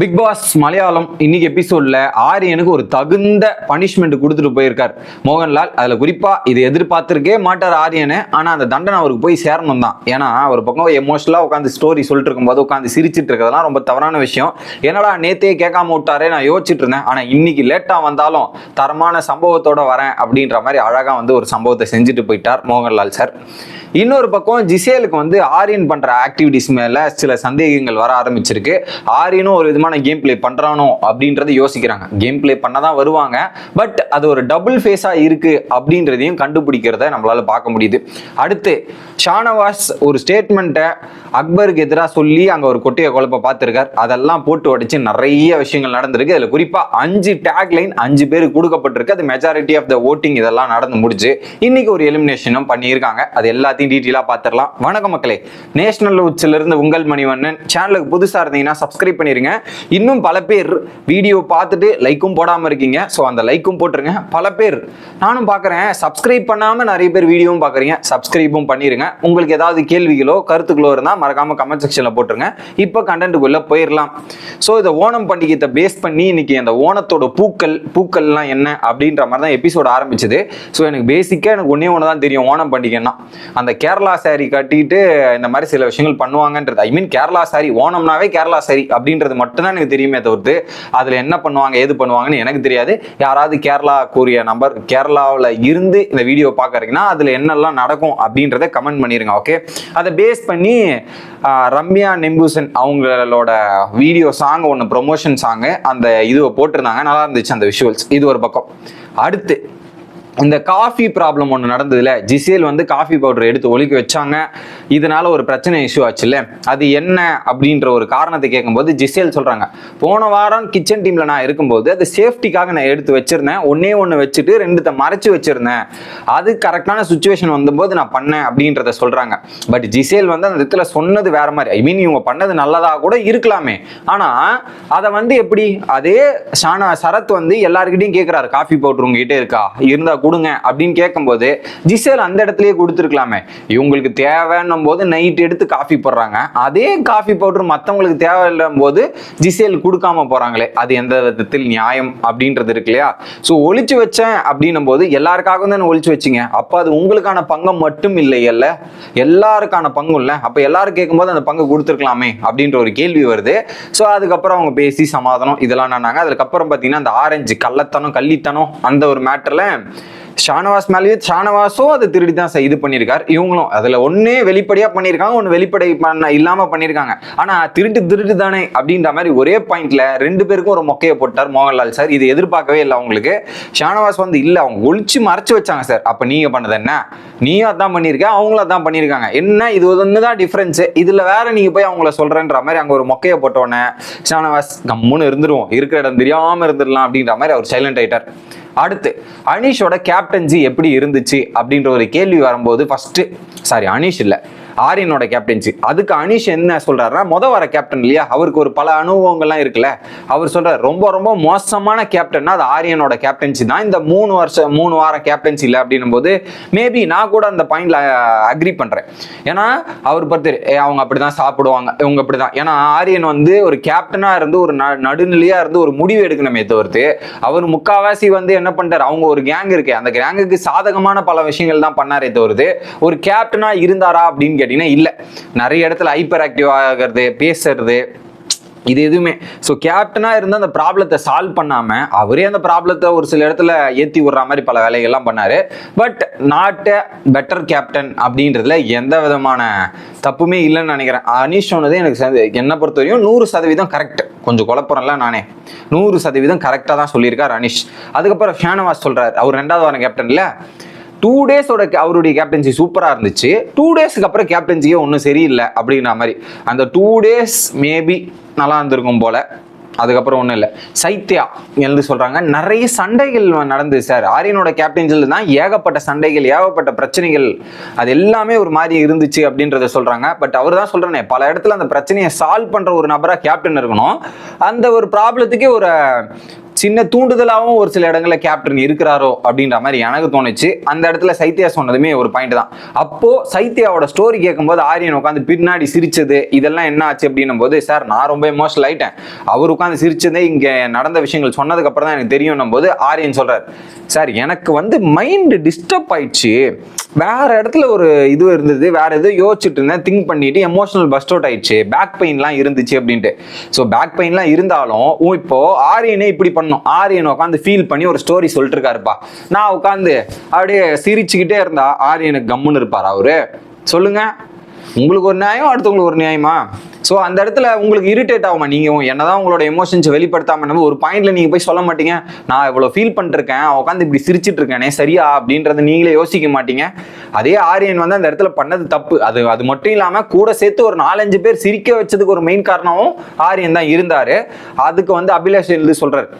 Big pass Malayalam இன்னைக்கு எபிசோட்ல ஆரியனுக்கு ஒரு தகுந்த பனிஷ்மெண்ட் கொடுத்துட்டு போயிருக்கார். மோகன்லால் அதுல குறிப்பா இது எதிர்பார்த்திருக்கே மாட்டார் ஆரியனு ஆனா அந்த தண்டனை அவருக்கு போய் சேரணும் தான். ஏன்னா ஒரு பக்கம் எமோஷனலா உட்காந்து ஸ்டோரி சொல்லிட்டு இருக்கும்போது உட்காந்து சிரிச்சிட்டு இருக்கிறதெல்லாம் ரொம்ப தவறான விஷயம். என்னடா நேத்தே கேட்காம விட்டாரே நான் யோசிச்சுட்டு இருந்தேன். ஆனா இன்னைக்கு லேட்டா வந்தாலும் தரமான சம்பவத்தோட வரேன் அப்படின்ற மாதிரி அழகா வந்து ஒரு சம்பவத்தை செஞ்சுட்டு போயிட்டார் மோகன்லால் சார். இன்னொரு பக்கம் ஜிசேலுக்கு வந்து ஆரியன் பண்ற ஆக்டிவிட்டிஸ் மேல சில சந்தேகங்கள் வர ஆரம்பிச்சிருக்கு. ஆரியனும் ஒரு விதமான கேம் பிளே பண்றானோ அப்படின்றத யோசிக்கிறாங்க. கேம் பிளே பண்ணதான் வருவாங்க. பட் அது ஒரு டபுள் ஃபேஸா இருக்கு அப்படின்றதையும் கண்டுபிடிக்கிறத நம்மளால பார்க்க முடியுது. அடுத்து ஷானவாஸ் ஒரு ஸ்டேட்மெண்ட்டை அக்பருக்கு எதிராக சொல்லி அங்கே ஒரு கொட்டையை குழப்ப பார்த்துருக்கார். அதெல்லாம் போட்டு உடைச்சு நிறைய விஷயங்கள் நடந்திருக்கு. அதில் குறிப்பாக அஞ்சு டேக் லைன் அஞ்சு பேருக்கு கொடுக்கப்பட்டிருக்கு. அது மெஜாரிட்டி ஆஃப் த ஓட்டிங் இதெல்லாம் நடந்து முடிச்சு இன்னைக்கு ஒரு எலிமினேஷனும் பண்ணியிருக்காங்க. அது எல்லாத்தையும் டீட்டெயிலாக பார்த்துடலாம் வணக்கம் மக்களே. நேஷனல் உச்சிலிருந்து உங்கள் மணிவண்ணன். சேனலுக்கு புதுசாக இருந்தீங்கன்னா சப்ஸ்கிரைப் பண்ணிருங்க. இன்னும் பல பேர் வீடியோ பார்த்துட்டு லைக்கும் போடாமல் இருக்கீங்க. ஸோ அந்த லைக்கும் போட்டுருங்க. பல பேர் நானும் பார்க்குறேன். சப்ஸ்கிரைப் பண்ணாமல் நிறைய பேர் வீடியோவும் பார்க்குறீங்க. சப்ஸ்கிரைபும் பண்ணிருங்க. உங்களுக்கு ஏதாவது கேள்விகளோ கருத்துக்களோ இருந்தால் மறக்காமல் கமெண்ட் செக்ஷனில் போட்டுருங்க. இப்போ கண்டென்ட்டுக்குள்ளே போயிடலாம் ஸோ இந்த ஓணம் பண்டிகையை பேஸ் பண்ணி இன்னைக்கு அந்த ஓணத்தோட பூக்கள் பூக்கள்லாம் என்ன அப்படின்ற மாதிரி தான் எபிசோட் ஆரம்பிச்சது. ஸோ எனக்கு பேசிக்காக எனக்கு ஒன்றே ஒன்று தான் தெரியும். ஓணம் பண்டிகைன்னா. அந்த கேரளா சாரி கட்டிட்டு இந்த மாதிரி சில விஷயங்கள் பண்ணுவாங்கன்றது. ஐ மீன் கேரளா சாரி ஓணம்னாவே கேரளா சாரி அப்படின்றது மட்டும்தான் எனக்கு தெரியுமே தவிர்த்து அதில் என்ன பண்ணுவாங்க ஏது பண்ணுவாங்கன்னு எனக்கு தெரியாது. யாராவது கேரளா கூறிய நம்பர் கேரளாவில் இருந்து இந்த வீடியோ பார்க்குறீங்கன்னா அதில் என்னெல்லாம் நடக்கும் அப்படின்றத கமெண்ட் பண்ணிடுங்க ஓகே அதை பேஸ் பண்ணி ரம்யா நெம்பூசன் அவங்களோட வீடியோ சாங் ஒன்று ப்ரொமோஷன் சாங்கு அந்த இதுவை போட்டிருந்தாங்க. நல்லா இருந்துச்சு அந்த விஷுவல்ஸ் இது ஒரு பக்கம். அடுத்து இந்த காஃபி ப்ராப்ளம் ஒன்று நடந்ததுல ஜிசேல் வந்து காஃபி பவுடர் எடுத்து ஒழிக்க வச்சாங்க. இதனால ஒரு பிரச்சனை இஷ்யூ ஆச்சுல்ல. அது என்ன அப்படின்ற ஒரு காரணத்தை கேட்கும்போது ஜிசேல் சொல்கிறாங்க போன வாரம் கிச்சன் டீமில் நான் இருக்கும்போது அது சேஃப்டிக்காக நான் எடுத்து வச்சிருந்தேன். ஒன்னே ஒன்று வச்சுட்டு ரெண்டுத்தை மறைச்சு வச்சிருந்தேன். அது கரெக்டான சுச்சுவேஷன் வந்தபோது நான் பண்ணேன் அப்படின்றத சொல்கிறாங்க பட் ஜிசேல் வந்து அந்த இடத்துல சொன்னது வேற மாதிரி. ஐ மீன் இவங்க பண்ணது நல்லதாக கூட இருக்கலாமே. ஆனால் அதை வந்து எப்படி? அதே ஷானா சரத் வந்து எல்லாருக்கிட்டையும் கேட்குறாரு காஃபி பவுடர் உங்ககிட்ட இருக்கா? இருந்தால் கூட கொடுங்க அப்படின்னு கேட்கும்போது ஜிசேல் அந்த இடத்துலயே கொடுத்துருக்கலாமே. இவங்களுக்கு தேவைன்னும் போது நைட் எடுத்து காஃபி போடுறாங்க. அதே காஃபி பவுடர் மற்றவங்களுக்கு தேவையில்லும் போது ஜிசேல் கொடுக்காம போறாங்களே. அது எந்த விதத்தில் நியாயம் அப்படின்றது இருக்கு இல்லையா? ஸோ ஒழிச்சு வச்சேன் அப்படின்னும் போது எல்லாருக்காகவும் தானே ஒழிச்சு வச்சிங்க? அப்போ அது உங்களுக்கான பங்கம் மட்டும் இல்லை அல்ல எல்லாருக்கான பங்கும் இல்லை? அப்போ எல்லாரும் கேட்கும்போது அந்த பங்கு கொடுத்துருக்கலாமே அப்படின்ற ஒரு கேள்வி வருது. ஸோ அதுக்கப்புறம் அவங்க பேசி சமாதானம் இதெல்லாம் நானாங்க அதுக்கப்புறம் பார்த்தீங்கன்னா அந்த ஆரஞ்சு கள்ளத்தனம் கள்ளித்தனம் அந்த ஒரு மேட்டரில் ஷானவாஸ் மேலேயே ஷானவாஸும் அதை திருடி தான் சார் இது பண்ணியிருக்காரு. இவங்களும் அதில் ஒன்றே வெளிப்படையாக பண்ணியிருக்காங்க ஒன்று வெளிப்படை பண்ண இல்லாமல் பண்ணியிருக்காங்க. ஆனால் திருட்டு திருட்டு தானே அப்படின்ற மாதிரி ஒரே பாயிண்ட்ல ரெண்டு பேருக்கும் ஒரு மொக்கையை போட்டார் மோகன்லால் சார். இது எதிர்பார்க்கவே இல்லை அவங்களுக்கு. ஷானவாஸ் வந்து இல்லை அவங்க ஒழிச்சு மறைச்சு வச்சாங்க சார். அப்போ நீங்கள் பண்ணது என்ன? நீயும் அதான் பண்ணியிருக்க அவங்களும் அதான் பண்ணியிருக்காங்க. என்ன? இது ஒன்று தான் டிஃப்ரென்ஸு இதில் வேற நீங்கள் போய் அவங்கள சொல்கிறேன்ற மாதிரி அங்கே ஒரு மொக்கையை போட்டோன்னே ஷானவாஸ் கம்முன்னு இருந்துருவோம். இருக்கிற இடம் தெரியாமல் இருந்துடலாம் அப்படின்ற மாதிரி அவர் சைலண்ட் ஆயிட்டார். அடுத்து அனீஷோட கேப்டன்சி எப்படி இருந்துச்சு அப்படின்ற ஒரு கேள்வி வரும்போது ஃபர்ஸ்ட் சாரி அனீஷ் இல்லை. ஆரியனோட கேப்டன்சி அதுக்கு அனிஷ் என்ன சொல்றாருன்னா முத வர கேப்டன் இல்லையா? அவருக்கு ஒரு பல அனுபவங்கள்லாம் இருக்குல்ல. அவர் சொல்றாரு ரொம்ப ரொம்ப மோசமான கேப்டன்னா அது ஆரியனோட கேப்டன்சி தான். இந்த மூணு வருஷம் மூணு வாரம் கேப்டன்சி இல்லை. அப்படின்னும் போது மேபி நான் கூட அந்த பாயிண்ட்ல அக்ரி பண்றேன். ஏன்னா அவர் பத்து அவங்க அப்படிதான் சாப்பிடுவாங்க. இவங்க அப்படிதான். ஏன்னா ஆரியன் வந்து ஒரு கேப்டனா இருந்து ஒரு ந- நடுநிலையா இருந்து ஒரு முடிவு எடுக்கணுமே தவிர்த்து அவர் முக்காவாசி வந்து என்ன பண்றாரு அவங்க ஒரு கேங் இருக்கு. அந்த கேங்குக்கு சாதகமான பல விஷயங்கள் தான் பண்ணாரே தவிர்த்து ஒரு கேப்டனா இருந்தாரா அப்படின்னு கேட்டீங்கன்னா இல்ல. நிறைய இடத்துல ஹைப்பர் ஆக்டிவ் ஆகிறது பேசுறது இது எதுவுமே. ஸோ கேப்டனாக இருந்து அந்த ப்ராப்ளத்தை சால்வ் பண்ணாமல் அவரே அந்த ப்ராப்ளத்தை ஒரு சில இடத்துல ஏற்றி விடுற மாதிரி பல வேலைகள்லாம் பண்ணார். பட் நாட் பெட்டர் கேப்டன் அப்படின்றதுல எந்த விதமான தப்புமே இல்லைன்னு நினைக்கிறேன். அனீஷ் சொன்னது எனக்கு ச- என்னை பொறுத்த வரையும் நூறு சதவீதம் கரெக்ட் கொஞ்சம் குழப்பறேன்ல நானே. நூறு சதவீதம் கரெக்டாக தான் சொல்லியிருக்கார் அனீஷ். அதுக்கப்புறம் ஷானவாஸ் சொல்கிறார் அவர் ரெண்டாவது வாரம் கேப்டன்ல டூ டேஸோட அவருடைய கேப்டன்சி சூப்பராக இருந்துச்சு. டூ டேஸ்க்கு அப்புறம் கேப்டன்சியே ஒன்றும் சரியில்லை அப்படின்ற மாதிரி. அந்த டூ டேஸ் மேபி நல்லா இருந்திருக்கும் போல. அதுக்கப்புறம் ஒன்றும் இல்லை. சைத்யா எழுந்து சொல்கிறாங்க நிறைய சண்டைகள் நடந்தது சார். ஆரியனோட கேப்டன்சியில் தான் ஏகப்பட்ட சண்டைகள் ஏகப்பட்ட பிரச்சனைகள் அது எல்லாமே ஒரு மாதிரி இருந்துச்சு அப்படின்றத சொல்கிறாங்க பட் அவர் தான் சொல்கிறேனே பல இடத்துல அந்த பிரச்சனையை சால்வ் பண்ணுற ஒரு நபராக கேப்டன் இருக்கணும். அந்த ஒரு ப்ராப்ளத்துக்கே ஒரு சின்ன தூண்டுதலாகவும் ஒரு சில இடங்களில் கேப்டன் இருக்கிறாரோ அப்படின்ற மாதிரி எனக்கு தோணுச்சு. அந்த இடத்துல சைத்யா சொன்னதுமே ஒரு பாயிண்ட் தான். அப்போ சைத்யாவோட ஸ்டோரி கேட்கும்போது ஆரியன் உட்காந்து பின்னாடி சிரிச்சது இதெல்லாம் என்ன ஆச்சு அப்படின்னும் போது சார் நான் ரொம்ப எமோஷனல் ஆயிட்டேன். அவர் உட்காந்து சிரிச்சதே இங்கே நடந்த விஷயங்கள் சொன்னதுக்கப்புறம் தான் எனக்கு தெரியும் போது ஆரியன் சொல்றாரு சார் எனக்கு வந்து மைண்டு டிஸ்டர்ப் ஆயிடுச்சு. வேற இடத்துல ஒரு இது இருந்தது வேற எதுவும் யோசிச்சுட்டு இருந்தேன். திங்க் பண்ணிட்டு எமோஷனல் பஸ்ட் அவுட் ஆயிடுச்சு. பேக் பெயின்லாம் இருந்துச்சு அப்படின்ட்டு. ஸோ பேக் பெயின்லாம் இருந்தாலும் இப்போ ஆரியனே இப்படி பண்ணோம் ஆரியன் உட்காந்து ஃபீல் பண்ணி ஒரு ஸ்டோரி சொல்லிட்டு இருக்காருப்பா நான் உட்காந்து அப்படியே சிரிச்சுக்கிட்டே இருந்தா ஆரியனுக்கு கம்முன்னு இருப்பார் அவரு? சொல்லுங்க. உங்களுக்கு ஒரு நியாயம் அடுத்தவங்களுக்கு ஒரு நியாயமா? ஸோ அந்த இடத்துல உங்களுக்கு இரிட்டேட் ஆகுமா? நீங்கள் என்னதான் உங்களோட எமோஷன்ஸ் வெளிப்படுத்தாம நம்ம ஒரு பாயிண்ட்ல நீங்கள் போய் சொல்ல மாட்டீங்க. நான் இவ்வளோ ஃபீல் பண்ணிருக்கேன். உட்காந்து இப்படி சிரிச்சிட்டு இருக்கேனே சரியா? அப்படின்றத நீங்களே யோசிக்க மாட்டீங்க. அதே ஆரியன் வந்து அந்த இடத்துல பண்ணது தப்பு. அது அது மட்டும் இல்லாமல் கூட சேர்த்து ஒரு நாலஞ்சு பேர் சிரிக்க வச்சதுக்கு ஒரு மெயின் காரணமும் ஆரியன் தான் இருந்தார். அதுக்கு வந்து அபிலாஷ் எழுதி சொல்கிறார்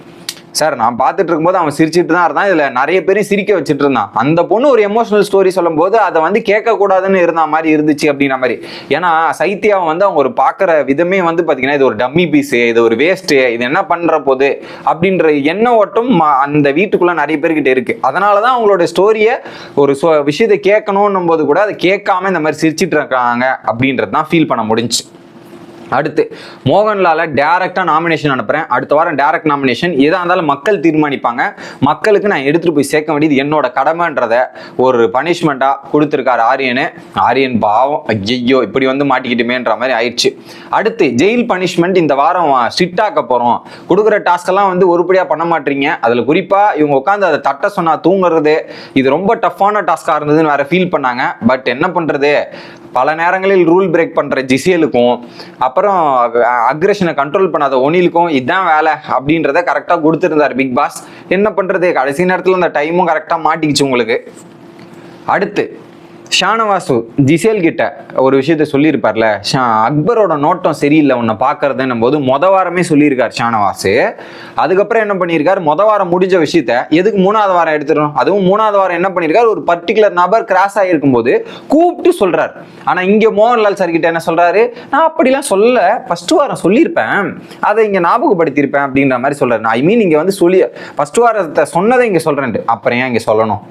சார் நான் பார்த்துட்டு இருக்கும்போது அவன் சிரிச்சிட்டு தான் இருந்தான். இதில் நிறைய பேரையும் சிரிக்க வச்சுட்டு இருந்தான் அந்த பொண்ணு ஒரு எமோஷனல் ஸ்டோரி சொல்லும்போது அதை வந்து கேட்கக்கூடாதுன்னு இருந்த மாதிரி இருந்துச்சு அப்படின்ற மாதிரி. ஏன்னா சைத்தியாவை வந்து அவங்க ஒரு பார்க்குற விதமே வந்து பார்த்தீங்கன்னா இது ஒரு டம்மி பீஸு இது ஒரு வேஸ்ட்டு இது என்ன பண்ணுற போது அப்படின்ற எண்ண ஓட்டம் அந்த வீட்டுக்குள்ளே நிறைய பேர்கிட்ட இருக்குது அதனால தான் அவங்களோட ஸ்டோரியை ஒரு விஷயத்தை கேட்கணும்னும் போது கூட அதை கேட்காம இந்த மாதிரி சிரிச்சிட்டு இருக்காங்க அப்படின்றது தான் ஃபீல் பண்ண முடிஞ்சு அடுத்து மோகன்லால டேரக்டா நாமினேஷன் அனுப்புறேன். அடுத்த வாரம் டேரக்ட் நாமினேஷன் எதா இருந்தாலும் மக்கள் தீர்மானிப்பாங்க. மக்களுக்கு நான் எடுத்துட்டு போய் சேர்க்க வேண்டியது என்னோட கடமைன்றத ஒரு பனிஷ்மெண்ட்டாக கொடுத்துருக்காரு ஆரியனு. ஆரியன் பாவம். ஐயோ இப்படி வந்து மாட்டிக்கிட்டுமேன்ற மாதிரி ஆயிடுச்சு. அடுத்து ஜெயில் பனிஷ்மெண்ட் இந்த வாரம் ஸ்ட்ரிக்டாக்க போறோம். கொடுக்குற டாஸ்க் எல்லாம் வந்து உருப்படியா பண்ண மாட்டீங்க. அதுல குறிப்பா இவங்க உட்காந்து அதை தட்ட சொன்னா தூங்குறது. இது ரொம்ப டஃப்பான டாஸ்கா இருந்ததுன்னு வேற ஃபீல் பண்ணாங்க. பட் என்ன பண்றது? பல நேரங்களில் ரூல் பிரேக் பண்ற ஜிசியலுக்கும் அப்புறம் அக்ரஷனை கண்ட்ரோல் பண்ணாத ஒனிலுக்கும் இதான் வேலை அப்படின்றத கரெக்டா கொடுத்துருந்தார் பிக் பாஸ். என்ன பண்றது? கடைசி நேரத்துல அந்த டைமும் கரெக்டா மாட்டிக்கிச்சு உங்களுக்கு. அடுத்து ஷானவாசு ஜிசேல் கிட்ட ஒரு விஷயத்த சொல்லியிருப்பார்ல ஷா அக்பரோட நோட்டம் சரியில்லை உன்னை பார்க்கறதுன்னும் போது மொத வாரமே சொல்லியிருக்கார் ஷானவாசு. அதுக்கப்புறம் என்ன பண்ணியிருக்கார்? மொத வாரம் முடிஞ்ச விஷயத்த எதுக்கு மூணாவது வாரம் எடுத்துடணும்? அதுவும் மூணாவது வாரம் என்ன பண்ணியிருக்காரு? ஒரு பர்டிகுலர் நபர் கிராஸ் ஆகிருக்கும் போது கூப்பிட்டு சொல்றாரு. ஆனா இங்க மோகன்லால் சார் கிட்ட என்ன சொல்றாரு? நான் அப்படிலாம் சொல்ல ஃபர்ஸ்ட் வாரம் சொல்லியிருப்பேன். அதை இங்க ஞாபகப்படுத்தியிருப்பேன் அப்படின்ற மாதிரி சொல்றாரு. ஐ மீன் இங்க வந்து சொல்லி ஃபர்ஸ்ட் வாரத்தை சொன்னதை இங்க சொல்றேன் அப்புறம் ஏன் இங்க சொல்லணும்?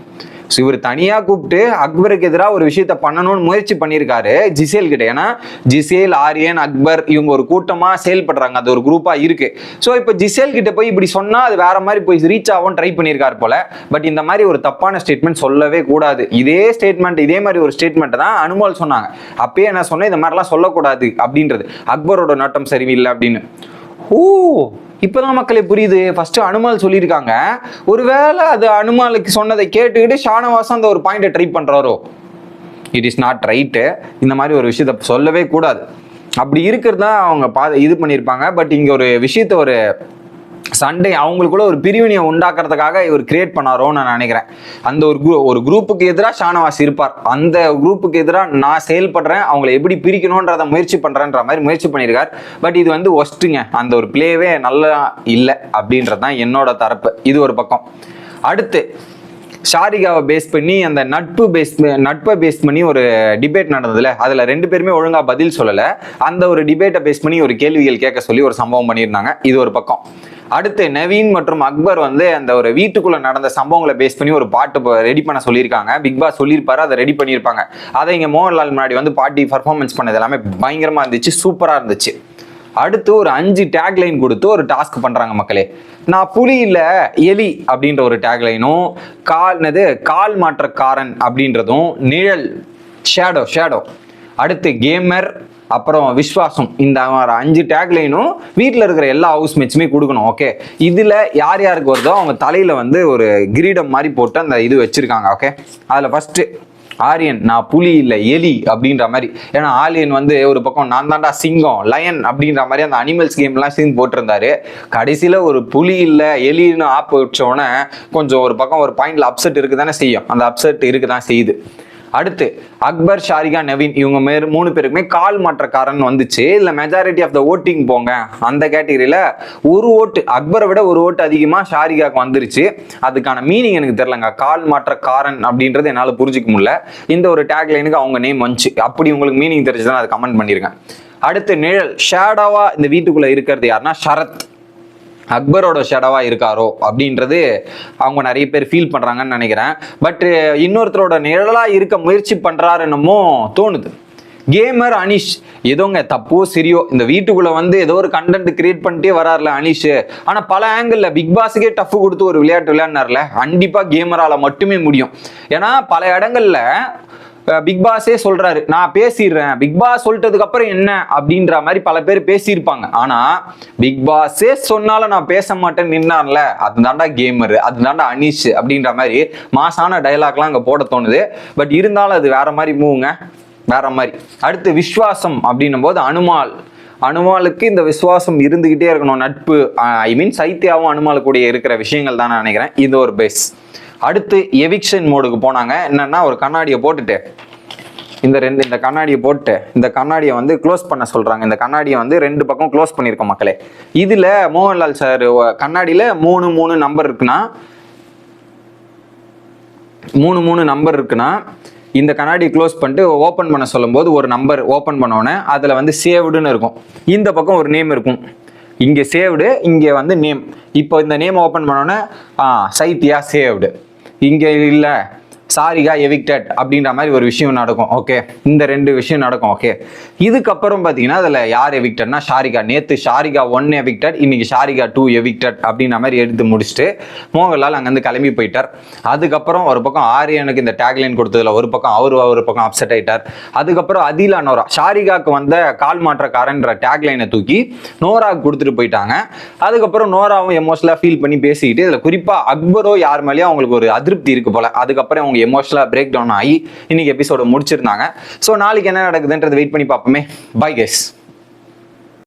ஸோ இவர் தனியாக கூப்பிட்டு அக்பருக்கு எதிராக ஒரு விஷயத்த பண்ணணும்னு முயற்சி பண்ணியிருக்காரு ஜிசேல் கிட்ட. ஏன்னா ஜிசேல் ஆரியன் அக்பர் இவங்க ஒரு கூட்டமாக செயல்படுறாங்க. அது ஒரு குரூப்பாக இருக்கு. ஸோ இப்போ ஜிசேல் கிட்ட போய் இப்படி சொன்னால் அது வேற மாதிரி போய் ரீச் ஆகும் ட்ரை பண்ணியிருக்காரு போல. பட் இந்த மாதிரி ஒரு தப்பான ஸ்டேட்மெண்ட் சொல்லவே கூடாது. இதே ஸ்டேட்மெண்ட் இதே மாதிரி ஒரு ஸ்டேட்மெண்ட் தான் அனுமல் சொன்னாங்க. அப்பயே என்ன சொன்னேன் இந்த மாதிரிலாம் சொல்லக்கூடாது அப்படின்றது. அக்பரோட நாட்டம் சரியில்லை அப்படின்னு. ஓ! இப்போதான் மக்களே புரியுது. ஃபர்ஸ்ட் அனுமால் சொல்லியிருக்காங்க. ஒருவேளை அது அனுமாலுக்கு சொன்னதை கேட்டுக்கிட்டு ஷானவாசம் அந்த ஒரு பாயிண்ட்டை ட்ரை பண்றாரோ? இட் இஸ் நாட் ரைட்டு இந்த மாதிரி ஒரு விஷயத்த சொல்லவே கூடாது. அப்படி இருக்கிறது தான் அவங்க பா இது பண்ணியிருப்பாங்க. பட் இங்கே ஒரு விஷயத்த ஒரு சண்டை அவங்களுக்குள்ள ஒரு பிரிவினையை உண்டாக்குறதுக்காக இவர் கிரியேட் பண்ணாரோன்னு நான் நினைக்கிறேன். அந்த ஒரு குரூ ஒரு குரூப்புக்கு எதிராக ஷானவாஸ் இருப்பார். அந்த குரூப்புக்கு எதிராக நான் செயல்படுறேன் அவங்களை எப்படி பிரிக்கணுன்றத முயற்சி பண்ணுறேன்ற மாதிரி முயற்சி பண்ணியிருக்கார். பட் இது வந்து ஒஸ்ட்டுங்க. அந்த ஒரு பிளேவே நல்லா இல்லை அப்படின்றது தான் என்னோட தரப்பு. இது ஒரு பக்கம். அடுத்து ஷாரிகாவை பேஸ் பண்ணி அந்த நட்பு பேஸ் நட்பை பேஸ் பண்ணி ஒரு டிபேட் நடந்ததுல. அதில் ரெண்டு பேருமே ஒழுங்காக பதில் சொல்லலை. அந்த ஒரு டிபேட்டை பேஸ் பண்ணி ஒரு கேள்விகள் கேட்க சொல்லி ஒரு சம்பவம் பண்ணியிருந்தாங்க. இது ஒரு பக்கம். அடுத்து நவீன் மற்றும் அக்பர் வந்து அந்த ஒரு வீட்டுக்குள்ள நடந்த சம்பவங்களை பேஸ் பண்ணி ஒரு பாட்டு ரெடி பண்ண சொல்லியிருக்காங்க. பிக் பாஸ் சொல்லியிருப்பாரு அதை ரெடி பண்ணியிருப்பாங்க. அதை இங்கே மோகன்லால் முன்னாடி வந்து பாட்டி பர்ஃபார்மன்ஸ் பண்ணது எல்லாமே பயங்கரமாக இருந்துச்சு சூப்பராக இருந்துச்சு. அடுத்து ஒரு அஞ்சு டேக்லைன் கொடுத்து ஒரு டாஸ்க் பண்றாங்க மக்களே. நான் புலி இல்ல எலி அப்படின்ற ஒரு டேக்லைனும் கால் என்னது கால் மாற்றக்காரன் அப்படின்றதும் நிழல் ஷேடோ ஷேடோ அடுத்து கேமர் அப்புறம் விஸ்வாசம். இந்த மாதிரி அஞ்சு டேக்லைனும் வீட்டில் இருக்கிற எல்லா ஹவுஸ் மேட்ச்சுமே கொடுக்கணும் ஓகே இதில் யார் யாருக்கு வருதோ அவங்க தலையில் வந்து ஒரு கிரீடம் மாதிரி போட்டு அந்த இது வச்சுருக்காங்க ஓகே அதில் ஃபஸ்ட்டு ஆரியன் நான் புலி இல்லை எலி அப்படின்ற மாதிரி. ஏன்னா ஆலியன் வந்து ஒரு பக்கம் நான் தாண்டா சிங்கம் லயன் அப்படின்ற மாதிரி அந்த அனிமல்ஸ் கேம்லாம் சீன் போட்டிருந்தாரு. கடைசியில் ஒரு புலி இல்லை எலின்னு ஆப் வச்சோடனே கொஞ்சம் ஒரு பக்கம் ஒரு பாயிண்ட்ல அப்செட் இருக்கு தானே செய்யும். அந்த அப்செட் இருக்கு தான் செய்யுது. அடுத்து அக்பர் ஷாரிகா நவீன் இவங்க மேர் மூணு பேருக்குமே கால் மாற்றக்காரன் வந்துச்சு. இல்லை மெஜாரிட்டி ஆஃப் த ஓட்டிங் போங்க. அந்த கேட்டகரியில் ஒரு ஓட்டு அக்பரை விட ஒரு ஓட்டு அதிகமாக ஷாரிகாவுக்கு வந்துருச்சு. அதுக்கான மீனிங் எனக்கு தெரிலங்க கால் மாற்றக்காரன் அப்படின்றது என்னால் புரிஞ்சிக்க முடியல. இந்த ஒரு டேக்லைனுக்கு அவங்க நேம் வந்துச்சு. அப்படி உங்களுக்கு மீனிங் தெரிஞ்சுதான் அதை கமெண்ட் பண்ணியிருக்கேன் அடுத்து நிழல் ஷேடாவாக இந்த வீட்டுக்குள்ள இருக்கிறது யாருன்னா ஷரத் அக்பரோட ஷேடோவா இருக்காரோ அப்படின்றது அவங்க நிறைய பேர் ஃபீல் பண்ணுறாங்கன்னு நினைக்கிறேன். பட் இன்னொருத்தரோட நிழலாக இருக்க முயற்சி பண்றாருன்னமோ தோணுது. கேமர் அனிஷ் ஏதோங்க தப்போ சரியோ இந்த வீட்டுக்குள்ள வந்து ஏதோ ஒரு கண்டென்ட் கிரியேட் பண்ணிட்டே வராருல அனிஷ். ஆனா பல ஆங்கிள் பிக் பாஸுக்கே டஃப் கொடுத்து ஒரு விளையாட்டு விளையாடினார்ல கண்டிப்பா கேமரால மட்டுமே முடியும். ஏன்னா பல இடங்கள்ல பிக் பாஸே சொல்றாரு. நான் பேசிடுறேன். பிக் பாஸ் சொல்லிட்டதுக்கு அப்புறம் என்ன? அப்படின்ற மாதிரி பல பேர் பேசியிருப்பாங்க. ஆனா பிக் பாஸே சொன்னாலும் நான் பேச மாட்டேன்னு நின்னார்ல. அது தாண்டா கேமர் அது தாண்டா அனீஷ் அப்படின்ற மாதிரி மாசான டயலாக்லாம் அங்க போட தோணுது. பட் இருந்தாலும் அது வேற மாதிரி மூவுங்க வேற மாதிரி. அடுத்து விஸ்வாசம் அப்படின்னும் போது அனுமால். அனுமாலுக்கு இந்த விசுவாசம் இருந்துகிட்டே இருக்கணும். நட்பு ஐ மீன் சைத்தியாவும் அனுமால் இருக்கிற விஷயங்கள் தான் நான் நினைக்கிறேன். இது ஒரு பெஸ்ட் அடுத்து எவிக்ஷன் மோடுக்கு போனாங்க. என்னன்னா ஒரு கண்ணாடியை போட்டுட்டு இந்த ரெண்டு இந்த கண்ணாடியை போட்டு இந்த கண்ணாடியை வந்து க்ளோஸ் பண்ண சொல்றாங்க. இந்த கண்ணாடியை வந்து ரெண்டு பக்கம் க்ளோஸ் பண்ணியிருக்கோம் மக்களே. இதுல மோகன்லால் சார் கண்ணாடியில மூணு மூணு நம்பர் இருக்குன்னா மூணு மூணு நம்பர் இருக்குன்னா இந்த கண்ணாடி க்ளோஸ் பண்ணிட்டு ஓப்பன் பண்ண சொல்லும்போது ஒரு நம்பர் ஓப்பன் பண்ணோன்னே அதில் வந்து சேவ்டுன்னு இருக்கும். இந்த பக்கம் ஒரு நேம் இருக்கும். இங்கே சேவ்டு இங்கே வந்து நேம் இப்போ இந்த நேம் ஓப்பன் பண்ணோன்னே ஆ சைத்தியா சேவ்டு இங்கே இல்லை. சாரிகா எவிக்டட் அப்படின்ற மாதிரி ஒரு விஷயம் நடக்கும். ஓகே இந்த ரெண்டு விஷயம் நடக்கும். ஓகே இதுக்கப்புறம் பார்த்தீங்கன்னா அதில் யார் எவிக்டட்னா ஷாரிகா நேற்று ஷாரிகா ஒன் எவிக்டட் இன்னைக்கு ஷாரிகா டூ எவிக்டட் அப்படின்ற மாதிரி எடுத்து முடிச்சுட்டு மோகன்லால் அங்கேருந்து கிளம்பி போயிட்டார். அதுக்கப்புறம் ஒரு பக்கம் ஆரியனுக்கு இந்த டேக்லைன் கொடுத்ததில் ஒரு பக்கம் அவர் ஒரு பக்கம் அப்செட் ஆயிட்டார். அதுக்கப்புறம் அதிலா நோரா ஷாரிகாவுக்கு வந்த கால் மாற்றக்காரன்ற டேக்லைனை தூக்கி நோராக்கு கொடுத்துட்டு போயிட்டாங்க. அதுக்கப்புறம் நோராவும் எமோஷனலாக ஃபீல் பண்ணி பேசிக்கிட்டு இதில் குறிப்பாக அக்பரோ யார் மேலேயும் அவங்களுக்கு ஒரு அதிருப்தி இருக்கு போல. அதுக்கப்புறம் அவங்க அவங்க எமோஷனலாக பிரேக் டவுன் ஆகி இன்னைக்கு எபிசோட முடிச்சிருந்தாங்க. ஸோ நாளைக்கு என்ன நடக்குதுன்றது வெயிட் பண்ணி பார்ப்போமே. By guess